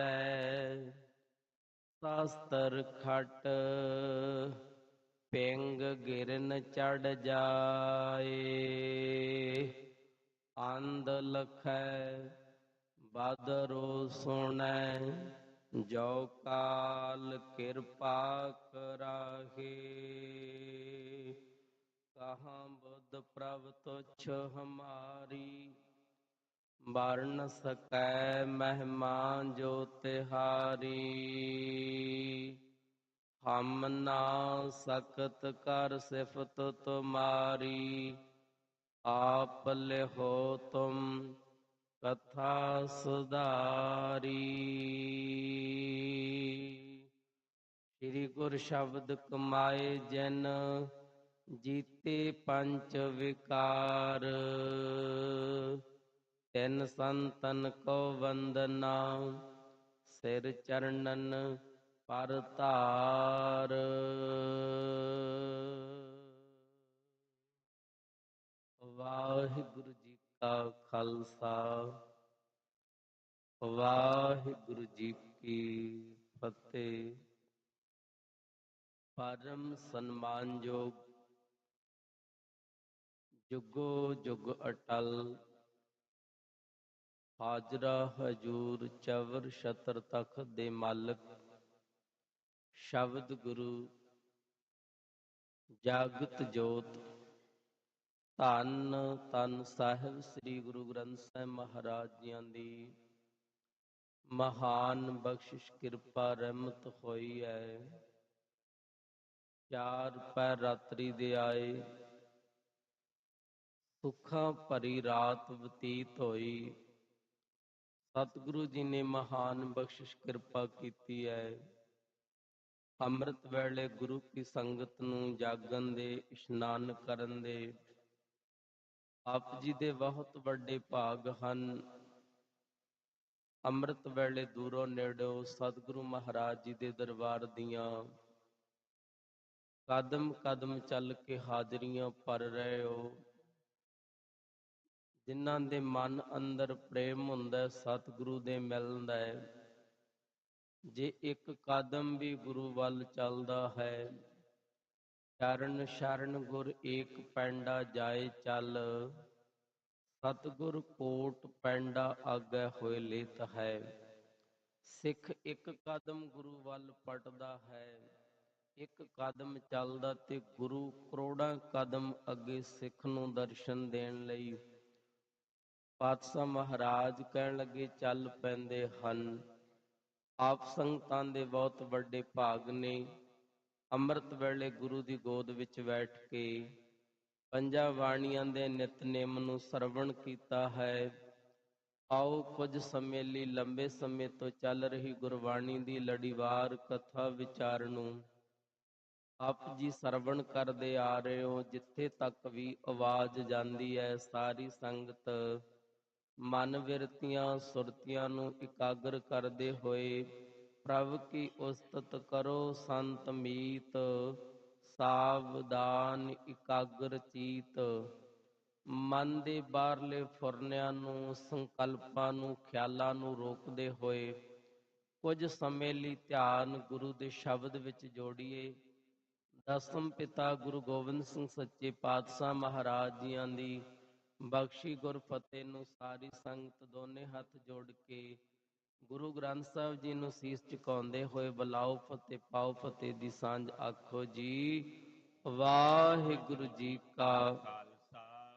ਫਿਰੈ ਸਾਸਤਰ ਖਟ ਪਿੰਗ ਗਿਰਨ ਚੜ ਜਾਏ। ਅੰਧ ਲਖੈ ਬਾਦਰੋ ਸੁਣੈ, ਜੋ ਕਾਲ ਕਿਰਪਾ ਕਰਾਹੇ। ਕਹਾਂ ਬੁੱਧ ਪ੍ਰਭ ਤੁਛ ਹਮਾਰੀ ਵਰਨ ਸਕੈ ਮਹਿਮਾ ਜੋ ਤਿਹਾਰੀ। ਹਮ ਨਾ ਸਕਤ ਕਰ ਸਿਫਤ ਤੁਮਾਰੀ। ਆਪ ਲਿਹੋ ਤੁਮ ਕਥਾ ਸੁਧਾਰੀ। ਸ੍ਰੀ ਗੁਰ ਸ਼ਬਦ ਕਮਾਏ ਜਨ, ਜੀਤੇ ਪੰਜ ਵਿਕਾਰ। ਤਿੰਨ ਸੰਤਨ ਕੋ ਵੰਦਨਾ ਸਿਰ ਚਰਨਨ ਪਰ ਧਾਰ। ਵਾਹਿਗੁਰੂ ਜੀ ਕਾ ਖਾਲਸਾ, ਵਾਹਿਗੁਰੂ ਜੀ ਕੀ ਫਤਿਹ। ਪਰਮ ਸਨਮਾਨਯੋਗ, ਜੁਗੋ ਜੁਗ ਅਟਲ ਹਾਜ਼ਰਾ ਹਜੂਰ ਚਵਰ ਸ਼ਤਰ ਤਖਤ ਦੇ ਮਾਲਕ, ਸ਼ਬਦ ਗੁਰੂ ਜਾਗਤ ਜੋਤ, ਧੰਨ ਧੰਨ ਸਾਹਿਬ ਸ੍ਰੀ ਗੁਰੂ ਗ੍ਰੰਥ ਸਾਹਿਬ ਮਹਾਰਾਜ ਜੀਆਂ ਦੀ ਮਹਾਨ ਬਖਸ਼ਿਸ਼ ਕਿਰਪਾ ਰਹਿਮਤ ਹੋਈ ਹੈ ਚਾਰ ਪੈਰ ਰਾਤਰੀ ਦੇ ਆਏ, ਸੁੱਖਾਂ ਭਰੀ ਰਾਤ ਬਤੀਤ ਹੋਈ। ਸਤਿਗੁਰੂ ਜੀ ਨੇ ਮਹਾਨ ਬਖਸ਼ਿਸ਼ ਕਿਰਪਾ ਕੀਤੀ ਹੈ। ਅੰਮ੍ਰਿਤ ਵੇਲੇ ਗੁਰੂ ਕੀ ਸੰਗਤ ਨੂੰ ਜਾਗਣ ਦੇ, ਇਸ਼ਨਾਨ ਕਰਨ ਦੇ ਆਪ ਜੀ ਦੇ ਬਹੁਤ ਵੱਡੇ ਭਾਗ ਹਨ। ਅੰਮ੍ਰਿਤ ਵੇਲੇ ਦੂਰੋਂ ਨੇੜਿਓਂ ਸਤਿਗੁਰੂ ਮਹਾਰਾਜ ਜੀ ਦੇ ਦਰਬਾਰ ਦੀਆਂ ਕਦਮ ਕਦਮ ਚੱਲ ਕੇ ਹਾਜ਼ਰੀਆਂ ਭਰ ਰਹੇ ਹੋ। ਜਿਨ੍ਹਾਂ ਦੇ ਮਨ ਅੰਦਰ ਪ੍ਰੇਮ ਹੁੰਦਾ ਸਤਿਗੁਰੂ ਦੇ ਮਿਲਦਾ ਹੈ। ਜੇ ਇੱਕ ਕਦਮ ਵੀ ਗੁਰੂ ਵੱਲ ਚੱਲਦਾ ਹੈ, ਚਰਨ ਸ਼ਰਨ ਗੁਰ ਏਕ ਪੈਂਡਾ ਜਾਏ ਚੱਲ, ਸਤਿਗੁਰ ਕੋਟ ਪੈਂਡਾ ਆਗੇ ਹੋਏ ਲੇਤ ਹੈ। ਸਿੱਖ ਇੱਕ ਕਦਮ ਗੁਰੂ ਵੱਲ ਪਟਦਾ ਹੈ, ਇੱਕ ਕਦਮ ਚੱਲਦਾ ਤੇ ਗੁਰੂ ਕਰੋੜਾਂ ਕਦਮ ਅੱਗੇ ਸਿੱਖ ਨੂੰ ਦਰਸ਼ਨ ਦੇਣ ਲਈ ਪਾਤਸ਼ਾਹ ਮਹਾਰਾਜ ਕਹਿਣ ਲੱਗੇ, ਚੱਲ ਪੈਂਦੇ ਹਨ। ਆਪ ਸੰਗਤਾਂ ਦੇ ਬਹੁਤ ਵੱਡੇ ਭਾਗ ਨੇ। ਅੰਮ੍ਰਿਤ ਵੇਲੇ ਗੁਰੂ ਦੀ ਗੋਦ ਵਿੱਚ ਬੈਠ ਕੇ ਪੰਜਾਂ ਬਾਣੀਆਂ ਦੇ ਨਿਤਨੇਮ ਨੂੰ ਸਰਵਣ ਕੀਤਾ ਹੈ। ਆਓ ਕੁਝ ਸਮੇਂ ਲਈ ਲੰਬੇ ਸਮੇਂ ਤੋਂ ਚੱਲ ਰਹੀ ਗੁਰਬਾਣੀ ਦੀ ਲੜੀਵਾਰ ਕਥਾ ਵਿਚਾਰ ਨੂੰ ਆਪ ਜੀ ਸਰਵਣ ਕਰਦੇ ਆ ਰਹੇ ਹੋ, ਜਿੱਥੇ ਤੱਕ ਵੀ ਆਵਾਜ਼ ਜਾਂਦੀ ਹੈ, ਸਾਰੀ ਸੰਗਤ ਮਨ ਵਿਰਤੀਆਂ ਸੁਰਤੀਆਂ ਨੂੰ ਇਕਾਗਰ ਕਰਦੇ ਹੋਏ, ਪ੍ਰਭ ਕੀ ਉਸਤਤ ਕਰੋ ਸੰਤ ਮੀਤ, ਸਾਵਧਾਨ ਇਕਾਗਰ ਚੀਤ। ਮਨ ਦੇ ਬਾਹਰਲੇ ਫੁਰਨਿਆਂ ਨੂੰ, ਸੰਕਲਪਾਂ ਨੂੰ, ਖਿਆਲਾਂ ਨੂੰ ਰੋਕਦੇ ਹੋਏ, ਕੁਝ ਸਮੇਂ ਲਈ ਧਿਆਨ ਗੁਰੂ ਦੇ ਸ਼ਬਦ ਵਿੱਚ ਜੋੜੀਏ। ਦਸਮ ਪਿਤਾ ਗੁਰੂ ਗੋਬਿੰਦ ਸਿੰਘ ਸੱਚੇ ਪਾਤਸ਼ਾਹ ਮਹਾਰਾਜ ਜੀਆਂ ਦੀ ਬਖਸ਼ੀ ਗੁਰਫਤਿਹ ਨੂੰ ਸਾਰੀ ਸੰਗਤ ਦੋਨੇ ਹੱਥ ਜੋੜ ਕੇ ਗੁਰੂ ਗ੍ਰੰਥ ਸਾਹਿਬ ਜੀ ਨੂੰ ਸੀਸ ਝੁਕਾਉਂਦੇ ਹੋਏ ਬੁਲਾਓ ਫਤਿਹ ਪਾਓ ਫਤਿਹ ਦੀ ਸਾਂਝ ਆਖੋ ਜੀ। ਵਾਹਿਗੁਰੂ ਜੀ ਕਾ ਖਾਲਸਾ।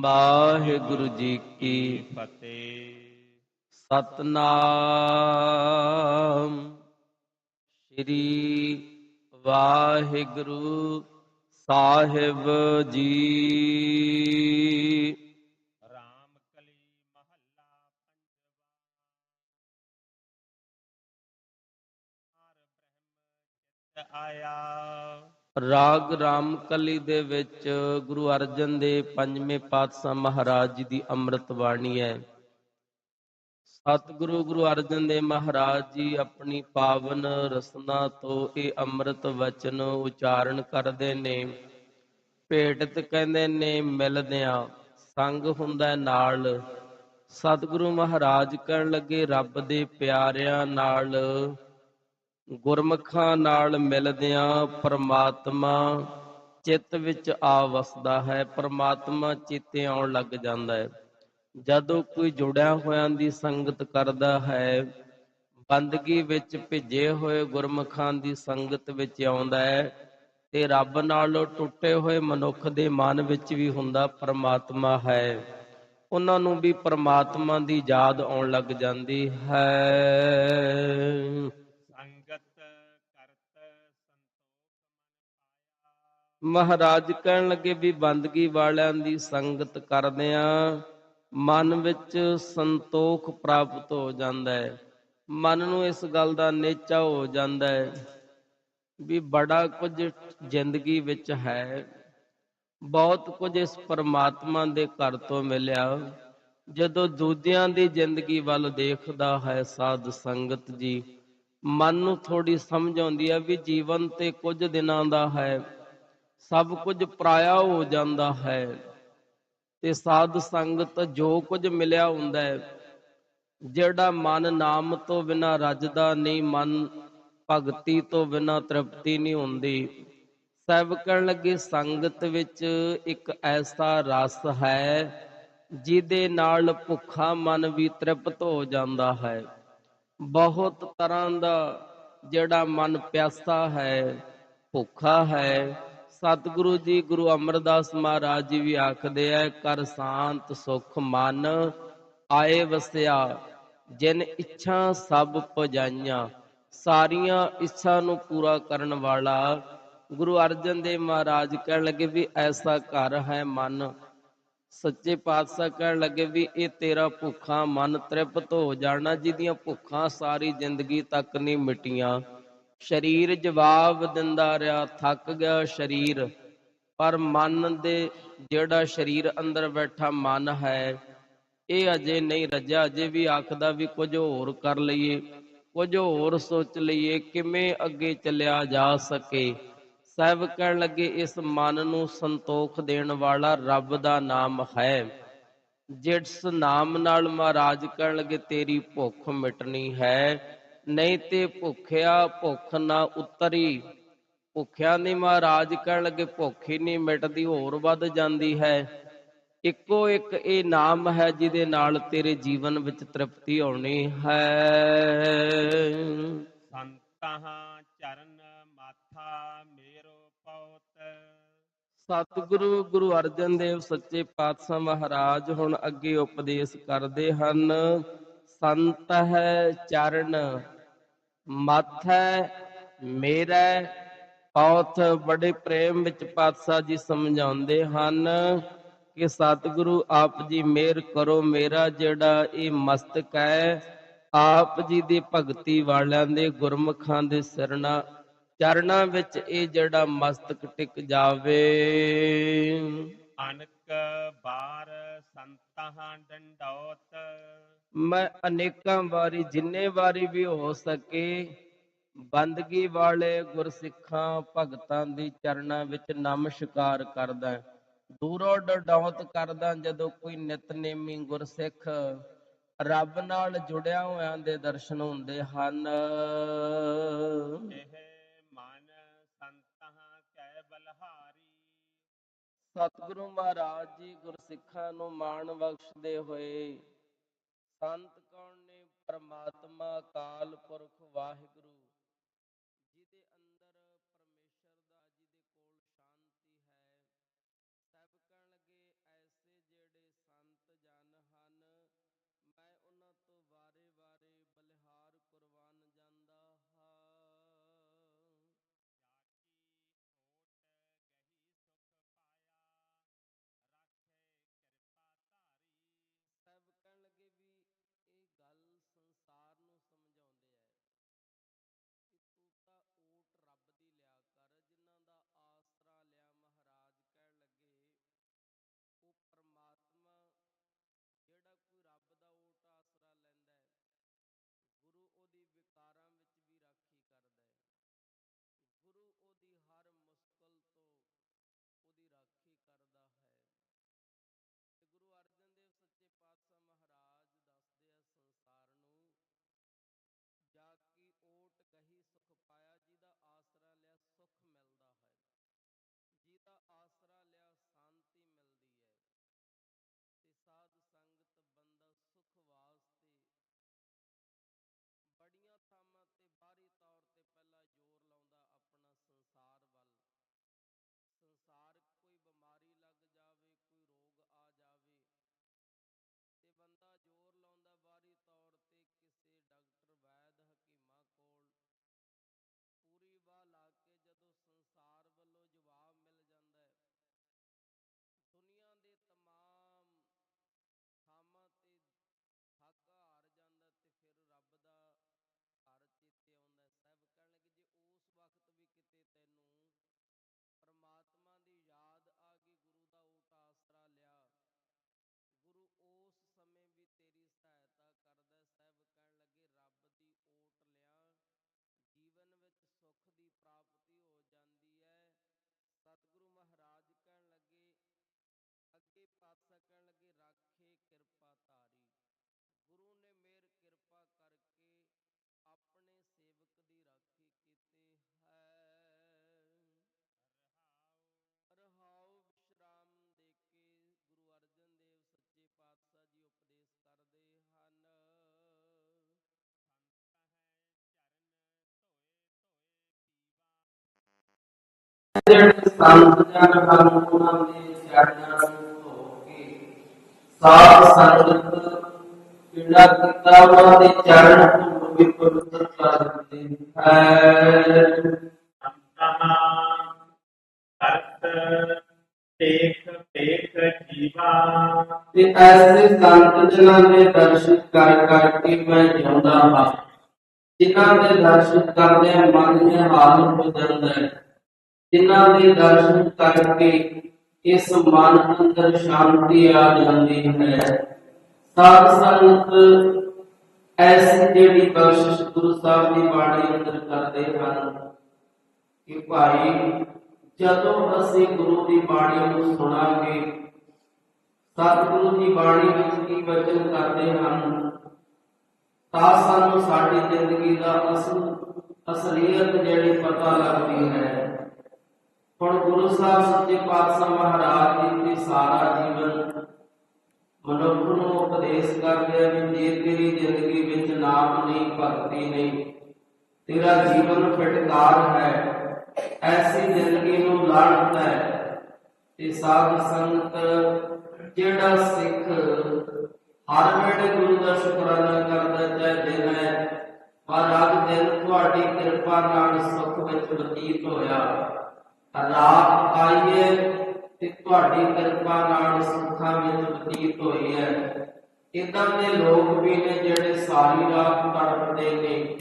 ਵਾਹਿਗੁਰੂ ਜੀ ਕੀ ਫਤਿਹ। ਸਤਨਾਮ। ਸ੍ਰੀ ਵਾਹਿਗੁਰੂ ਸਾਹਿਬ ਜੀ। ਰਾਮ ਕਲੀ ਆਇਆ। ਰਾਗ ਰਾਮਕਲੀ ਦੇ ਵਿੱਚ ਗੁਰੂ ਅਰਜਨ ਦੇ ਪੰਜਵੇਂ ਪਾਤਸ਼ਾਹ ਮਹਾਰਾਜ ਜੀ ਦੀ ਅੰਮ੍ਰਿਤ ਬਾਣੀ ਹੈ। ਸਤਿਗੁਰੂ ਗੁਰੂ ਅਰਜਨ ਦੇਵ ਮਹਾਰਾਜ ਜੀ ਆਪਣੀ ਪਾਵਨ ਰਸਨਾ ਤੋਂ ਇਹ ਅੰਮ੍ਰਿਤ ਵਚਨ ਉਚਾਰਨ ਕਰਦੇ ਨੇ। ਭੇਟਤ ਕਹਿੰਦੇ ਨੇ, ਮਿਲਦਿਆਂ ਸੰਗ ਹੁੰਦਾ ਨਾਲ। ਸਤਿਗੁਰੂ ਮਹਾਰਾਜ ਕਹਿਣ ਲੱਗੇ, ਰੱਬ ਦੇ ਪਿਆਰਿਆਂ ਨਾਲ, ਗੁਰਮੁਖਾਂ ਨਾਲ ਮਿਲਦਿਆਂ ਪ੍ਰਮਾਤਮਾ ਚਿੱਤ ਵਿੱਚ ਆ ਵਸਦਾ ਹੈ। ਪਰਮਾਤਮਾ ਚਿੱਤੇ ਆਉਣ ਲੱਗ ਜਾਂਦਾ ਹੈ। ਜਦੋਂ ਕੋਈ ਜੁੜਿਆ ਹੋਇਆਂ ਦੀ ਸੰਗਤ ਕਰਦਾ ਹੈ ਬੰਦਗੀ ਵਿੱਚ ਭਿੱਜੇ ਹੋਏ ਗੁਰਮੁਖਾਂ ਦੀ ਸੰਗਤ ਵਿੱਚ ਆਉਂਦਾ ਹੈ ਤੇ ਰੱਬ ਨਾਲੋਂ ਟੁੱਟੇ ਹੋਏ ਮਨੁੱਖ ਦੇ ਮਨ ਵਿੱਚ ਵੀ ਹੁੰਦਾ ਪ੍ਰਮਾਤਮਾ ਹੈ। ਉਹਨਾਂ ਨੂੰ ਵੀ ਪ੍ਰਮਾਤਮਾ ਦੀ ਯਾਦ ਆਉਣ ਲੱਗ ਜਾਂਦੀ ਹੈ। ਸੰਗਤ ਕਰਤ ਸੰਤੋਖ ਮਹਾਰਾਜ ਕਹਿਣ ਲੱਗੇ ਵੀ ਬੰਦਗੀ ਵਾਲਿਆਂ ਦੀ ਸੰਗਤ ਕਰਦਿਆਂ ਮਨ ਵਿੱਚ ਸੰਤੋਖ ਪ੍ਰਾਪਤ ਹੋ ਜਾਂਦਾ ਹੈ। ਮਨ ਨੂੰ ਇਸ ਗੱਲ ਦਾ ਨੇਚਾ ਹੋ ਜਾਂਦਾ ਹੈ ਵੀ ਬੜਾ ਕੁਝ ਜ਼ਿੰਦਗੀ ਵਿੱਚ ਹੈ। ਬਹੁਤ ਕੁਝ ਇਸ ਪਰਮਾਤਮਾ ਦੇ ਘਰ ਤੋਂ ਮਿਲਿਆ। ਜਦੋਂ ਦੂਜਿਆਂ ਦੀ ਜ਼ਿੰਦਗੀ ਵੱਲ ਦੇਖਦਾ ਹੈ ਸਾਧ ਸੰਗਤ ਜੀ, ਮਨ ਨੂੰ ਥੋੜੀ ਸਮਝ ਆਉਂਦੀ ਹੈ ਵੀ ਜੀਵਨ ਤੇ ਕੁਝ ਦਿਨਾਂ ਦਾ ਹੈ। ਸਭ ਕੁਝ ਪਰਾਇਆ ਹੋ ਜਾਂਦਾ ਹੈ। ਤੇ ਸਾਧ ਸੰਗਤ ਜੋ ਕੁਝ ਮਿਲਿਆ ਹੁੰਦਾ ਹੈ, ਜਿਹੜਾ ਮਨ ਨਾਮ ਤੋਂ ਬਿਨਾ ਰੱਜਦਾ ਨਹੀਂ, ਮਨ ਭਗਤੀ ਤੋਂ ਬਿਨਾ ਤ੍ਰਿਪਤੀ ਨਹੀਂ ਹੁੰਦੀ। ਸਭ ਕਹਿਣ ਲੱਗੇ, ਸੰਗਤ ਵਿੱਚ ਇੱਕ ਐਸਾ ਰਸ ਹੈ, ਜਿਹਦੇ ਨਾਲ ਭੁੱਖਾ ਮਨ ਵੀ ਤ੍ਰਿਪਤ ਹੋ ਜਾਂਦਾ ਹੈ। ਬਹੁਤ ਤਰ੍ਹਾਂ ਦਾ ਜਿਹੜਾ ਮਨ ਪਿਆਸਾ ਹੈ, ਭੁੱਖਾ ਹੈ ਸਤਿਗੁਰੂ ਜੀ, ਗੁਰੂ ਅਮਰਦਾਸ ਮਹਾਰਾਜ ਜੀ ਵੀ ਆਖਦੇ ਐ, ਕਰ ਸ਼ਾਂਤ, ਸੁਖ ਮਨ, ਆਏ ਵਸਿਆ, ਜਿਨ ਇੱਛਾ ਸਭ ਪਜਾਈਆਂ, ਸਾਰੀਆਂ ਇੱਛਾ ਨੂੰ ਪੂਰਾ ਕਰਨ ਵਾਲਾ। ਗੁਰੂ ਅਰਜਨ ਦੇਵ ਮਹਾਰਾਜ ਕਹਿਣ ਲੱਗੇ ਵੀ, ਐਸਾ ਘਰ ਹੈ ਮਨ। ਸੱਚੇ ਪਾਤਸ਼ਾਹ ਕਹਿਣ ਲੱਗੇ ਵੀ, ਇਹ ਤੇਰਾ ਭੁੱਖਾ ਮਨ ਤ੍ਰਿਪਤ ਹੋ ਜਾਣਾ, ਜਿਹਦੀਆਂ ਭੁੱਖਾਂ ਸਾਰੀ ਜ਼ਿੰਦਗੀ ਤੱਕ ਨਹੀਂ ਮਿਟੀਆਂ। ਸਰੀਰ ਜਵਾਬ ਦਿੰਦਾ ਰਿਹਾ, ਥੱਕ ਗਿਆ ਸਰੀਰ। ਪਰ ਮਨ ਦੇ ਜਿਹੜਾ ਸਰੀਰ ਅੰਦਰ ਬੈਠਾ, ਮਨ ਹੈ, ਇਹ ਅਜੇ ਨਹੀਂ ਰੱਜਿਆ। ਅਜੇ ਵੀ ਆਖਦਾ ਵੀ ਕੁਝ ਹੋਰ ਕਰ ਲਈਏ, ਕੁਝ ਹੋਰ ਸੋਚ ਲਈਏ, ਕਿਵੇਂ ਅੱਗੇ ਚੱਲਿਆ ਜਾ ਸਕੇ। ਸਾਹਿਬ ਕਹਿਣ ਲੱਗੇ, ਇਸ ਮਨ ਨੂੰ ਸੰਤੋਖ ਦੇਣ ਵਾਲਾ ਰੱਬ ਦਾ ਨਾਮ ਹੈ। ਜਿਸ ਨਾਮ ਨਾਲ ਮਹਾਰਾਜ ਕਹਿਣ ਲੱਗੇ, ਤੇਰੀ ਭੁੱਖ ਮਿਟਣੀ ਹੈ ਨਹੀਂ ਤੇ ਭੁੱਖਿਆ ਭੁੱਖ ਨਾ ਉਤਰੀ। ਭੁੱਖਿਆ ਨਹੀਂ ਮਹਾਰਾਜ ਕਹਿਣ ਲੱਗੇ ਭੁੱਖ ਹੀ ਨਹੀਂ ਮਿਟਦੀ ਹੋਰ ਵੱਧ ਜਾਂਦੀ ਹੈ। ਇੱਕੋ ਇੱਕ ਇਹ ਨਾਮ ਹੈ ਜਿਹਦੇ ਨਾਲ ਤੇਰੇ ਜੀਵਨ ਵਿੱਚ ਤ੍ਰਿਪਤੀ ਆਉਣੀ ਹੈ। ਸੰਤਾਂ ਚਰਨ ਮਾਥਾ ਮੇਰੋ ਪਉਤ। ਸਤਿਗੁਰੂ ਗੁਰੂ ਅਰਜਨ ਦੇਵ ਸੱਚੇ ਪਾਤਸ਼ਾਹ ਮਹਾਰਾਜ ਹੁਣ ਅੱਗੇ ਉਪਦੇਸ਼ ਕਰਦੇ ਹਨ। ਸੰਤ ਹੈ ਚਰਨ, ਮੱਥ ਹੈ ਔਥ ਬੜੇ ਪ੍ਰੇਮ ਵਿੱਚ ਪਾਤਸ਼ਾਹ ਜੀ ਸਮਝਾਉਂਦੇ ਹਨ ਕਿ ਸਤਿਗੁਰੂ ਆਪ ਜੀ ਮਿਹਰ ਕਰੋ ਮੇਰਾ ਜਿਹੜਾ ਇਹ ਮਸਤਕ ਹੈ, ਆਪ ਜੀ ਦੀ ਭਗਤੀ ਵਾਲਿਆਂ ਦੇ ਗੁਰਮੁਖਾਂ ਦੇ ਸਰਣਾ ਚਰਨਾਂ ਵਿੱਚ ਇਹ ਜਿਹੜਾ ਮਸਤਕ ਟਿਕ ਜਾਵੇ। ਅਨਕ ਬਾਰ ਸੰਤਾਂ ਡੰਡੌਤ। ਮੈਂ ਅਨੇਕਾਂ ਵਾਰੀ ਜਿੰਨੇ ਵਾਰੀ ਵੀ ਹੋ ਸਕੇ ਬੰਦਗੀ ਵਾਲੇ ਗੁਰਸਿੱਖਾਂ ਭਗਤਾਂ ਦੀ ਚਰਨਾਂ ਵਿੱਚ ਨਮਸਕਾਰ ਕਰਦਾ ਦੂਰੋਂ ਡਡੌਤ ਕਰਦਾ ਜਦੋਂ ਕੋਈ ਨਿਤਨੇਮੀ ਗੁਰਸਿੱਖ ਰੱਬ ਨਾਲ ਜੁੜਿਆ ਹੋਇਆਂ ਦੇ ਦਰਸ਼ਨ ਹੁੰਦੇ ਹਨ। ਇਹ ਸਤਿਗੁਰੂ ਮਹਾਰਾਜ ਜੀ ਗੁਰਸਿੱਖਾਂ ਨੂੰ ਮਾਣ ਬਖਸ਼ਦੇ ਹੋਏ, ਸੰਤ ਕੌਣ ਨੇ? ਪ੍ਰਮਾਤਮਾ ਅਕਾਲ ਪੁਰਖ ਵਾਹਿਗੁਰੂ। ਕਹਿਣ ਲੱਗੇ ਰਾਖੇ ਕਿਰਪਾ ਧਾਰੀ। ਗੁਰੂ ਨੇ ਮੇਰ ਕਿਰਪਾ ਕਰਕੇ ਆਪਣੇ ਸੇਵਕ ਦੀ ਰਾਖੀ ਕੀਤੀ ਹੈ। ਰਹਾਉ। ਰਹਾਉ ਵਿਸ਼ਰਾਮ ਦੇ ਕੇ ਗੁਰੂ ਅਰਜਨ ਦੇਵ ਸੱਚੇ ਪਾਤਸ਼ਾਹ ਜੀ ਉਪਦੇਸ਼ ਕਰਦੇ ਹਨ। ਸੰਤ ਹੈ ਚਰਨ ਧੋਏ ਧੋਏ ਪੀਵਾ। ਜਿਹੜੇ ਸੰਤ ਜਨ ਹਨ ਉਹਨਾਂ ਦੇ ਚਰਨਾਂ ਸਾਧ ਸੰਗਤ ਜਿਹੜਾ ਕੀਤਾ ਦੇ ਚਰਨ ਧੋ ਕੇ ਪਵਿੱਤਰ ਕਰ ਦਿੰਦੇ ਹੈ ਸੰਤਹਾ ਕਰਤ ਟੇਕ ਟੇਕ ਜੀਵਾ ਤੇ ਐਸੇ ਸੰਤ ਜਨਾਂ ਦੇ ਦਰਸ਼ਨ ਕਰ ਕਰਕੇ ਮੈਂ ਜਿਉਂਦਾ ਹਾਂ, ਜਿਨ੍ਹਾਂ ਦੇ ਦਰਸ਼ਨ ਕਰਦੇ ਮਨ ਨਿਹਾਲ ਹੋ ਜਾਂਦਾ ਹੈ, ਜਿਨ੍ਹਾਂ ਦੇ ਦਰਸ਼ਨ ਕਰਕੇ ਇਸ ਮਨ ਅੰਦਰ ਸ਼ਾਂਤੀ ਆ ਜਾਂਦੀ ਹੈ। ਸਾਧ ਸੰਗਤ ਐਸੀ ਜਿਹੜੀ ਬਖਸ਼ਿਸ਼ ਗੁਰੂ ਸਾਹਿਬ ਦੀ ਬਾਣੀ ਅੰਦਰ ਕਰਦੇ ਹਨ ਕਿ ਭਾਈ, ਜਦੋਂ ਅਸੀਂ ਗੁਰੂ ਦੀ ਬਾਣੀ ਨੂੰ ਸੁਣਾਂਗੇ, ਸਤਿਗੁਰੂ ਦੀ ਬਾਣੀ ਵਿੱਚ ਕੀ ਵਚਨ ਕਰਦੇ ਹਨ, ਤਾਂ ਸਾਨੂੰ ਸਾਡੀ ਜ਼ਿੰਦਗੀ ਦਾ ਅਸਲ ਅਸਲੀਅਤ ਜਿਹੜੀ ਪਤਾ ਲੱਗਦੀ ਹੈ। ਹੁਣ ਗੁਰੂ ਸਾਹਿਬ ਸੱਚੇ ਪਾਤਸ਼ਾਹ ਮਹਾਰਾਜ ਜੀ ਦੀ ਸਾਰਾ ਜੀਵਨ ਮਨੁੱਖ ਨੂੰ ਉਪਦੇਸ਼ ਕਰਦੇ ਆ ਵੀ ਜੇ ਤੇਰੀ ਜ਼ਿੰਦਗੀ ਵਿੱਚ ਨਾਮ ਨਹੀਂ, ਭਗਤੀ ਨਹੀਂ, ਤੇਰਾ ਜੀਵਨ ਫਿਟਕਾਰ ਹੈ, ਐਸੀ ਜ਼ਿੰਦਗੀ ਨੂੰ ਲਾਣਤ ਹੈ, ਤੇ ਸਾਧ ਸੰਗਤ ਜਿਹੜਾ ਸਿੱਖ ਹਰ ਵੇਲੇ ਗੁਰੂ ਦਾ ਸ਼ੁਕਰਾਨਾ ਕਰਦਾ, ਚਾਹੇ ਦਿਨ ਹੈ, ਪਰ ਅੱਜ ਦਿਨ ਤੁਹਾਡੀ ਕਿਰਪਾ ਨਾਲ ਸੁੱਖ ਵਿੱਚ ਬਤੀਤ ਹੋਇਆ। ਰਾਤ ਆਈਏ ਤੇ ਤੁਹਾਡੀ ਕਿਰਪਾ ਨਾਲ ਸੁੱਖਾਂ ਵਿੱਚ ਬਤੀਤ ਹੋਈ ਹੈ। ਇਦਾਂ ਦੇ ਲੋਕ ਵੀ ਨੇ ਜਿਹੜੇ ਸਾਰੀ ਰਾਤ ਤੜਪਦੇ ਨੇ,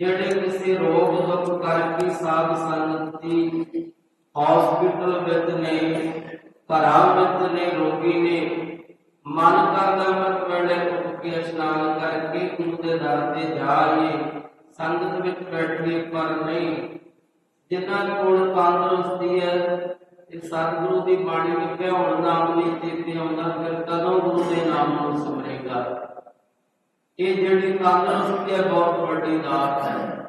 ਜਿਹੜੇ ਕਿਸੇ ਰੋਗ ਦੁੱਖ ਕਰਕੇ ਸਾਧ ਸੰਗਤ ਦੀ ਹਸਪੀਟਲ ਵਿੱਚ ਨੇ, ਘਰਾਂ ਵਿੱਚ ਨੇ, ਰੋਗੀ ਨੇ, ਮਨ ਕਰਦਾ ਮਤ ਵੇਲੇ ਉੱਠ ਕੇ ਇਸ਼ਨਾਨ ਕਰਕੇ ਗੁਰੂ ਦੇ ਦਰ ਤੇ ਜਾਈਏ ਸੰਗਤ ਵਿੱਚ ਬੈਠੀਏ ਪਰ ਨਹੀਂ ਜਿਨ੍ਹਾਂ ਕੋਲ ਤੰਦਰੁਸਤੀ ਹੈ ਤੇ ਸਤਿਗੁਰੂ ਦੀ ਬਾਣੀ ਵਿੱਚ ਹੁਣ ਨਾਮ ਨਹੀਂ ਚੇਤੇ ਆਉਂਦਾ ਫਿਰ ਕਦੋਂ ਗੁਰੂ ਦੇ ਨਾਮ ਨੂੰ ਸਿਮਰੇਗਾ? ਇਹ ਜਿਹੜੀ ਤੰਦਰੁਸਤੀ ਹੈ, ਬਹੁਤ ਵੱਡੀ ਦਾਤ ਹੈ।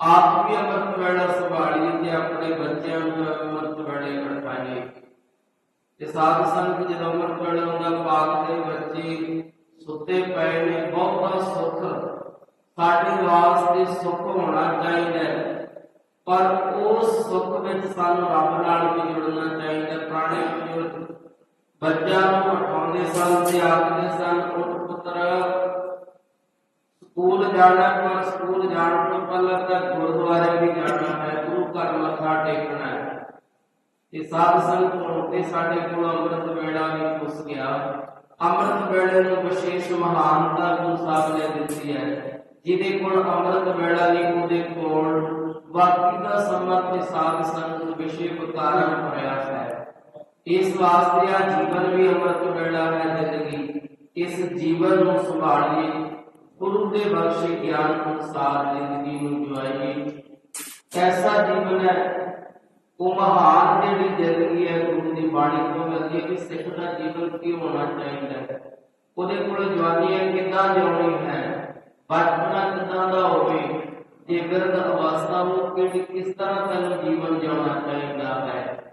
ਆਪ ਵੀ ਅੰਮ੍ਰਿਤ ਵੇਲਾ ਸੰਭਾਲੀਏ ਤੇ ਆਪਣੇ ਬੱਚਿਆਂ ਨੂੰ ਅੰਮ੍ਰਿਤ ਵੇਲੇ ਬਿਠਾਈਏ ਤੇ ਸਾਧ ਸੰਗਤ ਜਦੋਂ ਅੰਮ੍ਰਿਤ ਵੇਲਾ ਹੁੰਦਾ ਪਾਕ ਦੇ ਬੱਚੇ ਸੁੱਤੇ ਪਏ ਨੇ, ਬਹੁਤਾ ਸੁੱਖ। ਸਾਡੇ ਵਾਸਤੇ ਸੁੱਖ ਹੋਣਾ ਚਾਹੀਦਾ ਹੈ। ਪਰ ਉਸ ਸੁੱਖ ਵਿੱਚ ਸਾਨੂੰ ਰੱਬ ਨਾਲ ਵੀ ਜੁੜਨਾ ਚਾਹੀਦਾ, ਪੁਰਾਣੇ ਬਜ਼ੁਰਗ ਬੱਚਿਆਂ ਨੂੰ ਉਠਾਉਂਦੇ ਸਨ ਤੇ ਆਖਦੇ ਸਨ, ਉੱਠ ਪੁੱਤਰ, ਸਕੂਲ ਜਾਣਾ ਪਰ ਸਕੂਲ ਜਾਣ ਤੋਂ ਪਹਿਲਾਂ ਤਾਂ ਗੁਰਦੁਆਰੇ ਵੀ ਜਾਣਾ ਹੈ, ਗੁਰੂ ਘਰ ਮੱਥਾ ਟੇਕਣਾ ਹੈ। ਤੇ ਸਾਧ ਸੰਗਤ ਹੁਣ ਤੇ ਸਾਡੇ ਕੋਲ ਅੰਮ੍ਰਿਤ ਵੇਲਾ ਵੀ ਪੁੱਸ ਗਿਆ। ਅੰਮ੍ਰਿਤ ਵੇਲੇ ਨੂੰ ਵਿਸ਼ੇਸ਼ ਮਹਾਨਤਾ ਗੁਰੂ ਸਾਹਿਬ ਨੇ ਦਿੱਤੀ ਹੈ। ਜਿਹਦੇ ਕੋਲ ਅੰਮ੍ਰਿਤ ਵੇਲਾ ਨਹੀਂ ਉਹਦੇ ਕੋਲ ਬਾਕੀ ਦਾ ਸਮਾਂ ਤੇ ਸਾਧ ਵਿਸ਼ੇ ਵਿਕਾਰਾਂ ਹੋਇਆ ਹੈ। ਇਸ ਵਾਸਤੇ ਆ ਜੀਵਨ ਵੀ ਅੰਮ੍ਰਿਤ ਵੇਲਾ ਹੈ ਜ਼ਿੰਦਗੀ। ਇਸ ਜੀਵਨ ਨੂੰ ਸੰਭਾਲੀਏ, ਗੁਰੂ ਦੇ ਬਖਸ਼ੇ ਗਿਆਨ ਅਨੁਸਾਰ ਜ਼ਿੰਦਗੀ ਨੂੰ ਜਿਵਾਈਏ ਐਸਾ ਜੀਵਨ ਹੈ, ਉਹ ਮਹਾਨ ਜਿਹੜੀ ਜ਼ਿੰਦਗੀ ਹੈ, ਗੁਰੂ ਦੀ ਬਾਣੀ ਤੋਂ ਮਿਲਦੀ ਹੈ ਕਿ ਸਿੱਖ ਦਾ ਜੀਵਨ ਕੀ ਹੋਣਾ ਚਾਹੀਦਾ ਹੈ। ਉਹਦੇ ਕੋਲ ਜਵਾਨੀ ਹੈ ਕਿੱਦਾਂ ਜਿਉਣੀ ਹੈ ਬਚਪਨਾ ਕਿੱਦਾਂ ਦਾ ਹੋਵੇ? ਜੇ ਬਿਰਧ ਅਵਸਥਾ ਉਹ ਕਿਸ ਤਰ੍ਹਾਂ ਦਾ ਜੀਵਨ ਜਿਉਣਾ ਚਾਹੀਦਾ ਹੈ?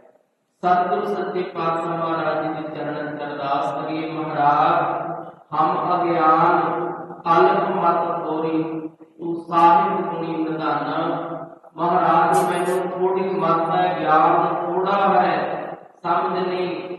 ਸਤਿਗੁਰ ਸੱਚੇ ਪਾਤਸ਼ਾਹ ਮਹਾਰਾਜ ਜੀ ਦੇ ਚਰਨਾਂ 'ਚ ਅਰਦਾਸ ਕਰੀਏ, ਮਹਾਰਾਜ, ਹਮ ਅਗਿਆਨ ਅਲਪ ਮਤ ਥੋਰੀ ਤੂੰ ਸਾਹਿਬ ਗੁਣੀ ਨਿਧਾਨਾ ਮਹਾਰਾਜ, ਮੈਨੂੰ ਥੋੜੀ ਮਤ ਹੈ ਗਿਆਨ ਥੋੜਾ ਹੈ, ਸਮਝ ਨਹੀਂ।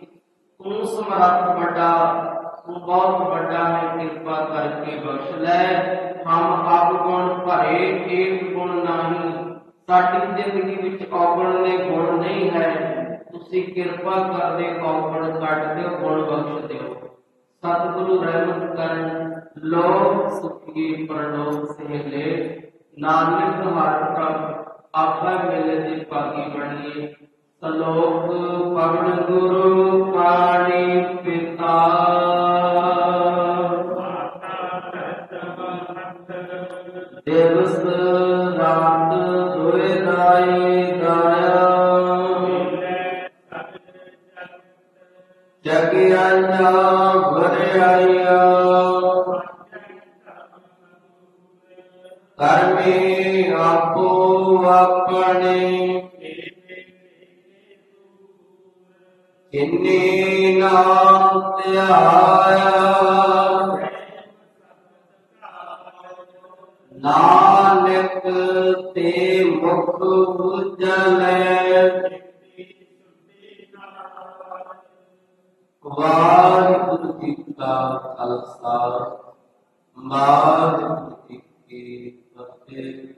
ਤੂੰ ਸਮਰੱਥ ਵੱਡਾ ਤੂੰ ਬਹੁਤ ਵੱਡਾ ਹੈ, ਕਿਰਪਾ ਕਰਕੇ ਬਖਸ਼ ਲੈ। ਹਮ ਆਪ ਗੁਣ ਭਰੇ, ਏਕ ਗੁਣ ਨਹੀਂ। ਸਾਡੀ ਜ਼ਿੰਦਗੀ ਵਿੱਚ ਔਗਣ ਦੇ ਗੁਣ ਨਹੀਂ ਹੈ। ਤੁਸੀਂ ਕਿਰਪਾ ਕਰਦੇ ਔਗਣ ਕੱਢ ਦਿਓ, ਗੁਣ ਬਖਸ਼ ਦਿਓ। ਸਤਿਗੁਰੂ ਰਹਿਮਤ ਕਰਨ ਲੋਕ ਸੁਖੀ ਪਰਲੋਕ ਸਹਿਲੇ। ਨਾਨਕ ਹਰ ਪ੍ਰਭ ਆਪਾ ਮਿਲੇ ਦੀ ਭਾਗੀ ਬਣੀਏ। ਸਲੋਕ ਪਵਨ ਗੁਰੂ ਪਾਣੀ। ਆਪਣੇ ਕਿੰਨੇ ਨਾਮ ਧਿਆਇਆ, ਨਾਨਕ ਤੇ ਮੁਖ ਉਜਲੇ ਵਾਹਿਗੁਰੂ ਜੀ ਕਾ ਖਾਲਸਾ, ਵਾਹਿਗੁਰੂ ਜੀ ਕੀ ਫਤਿਹ।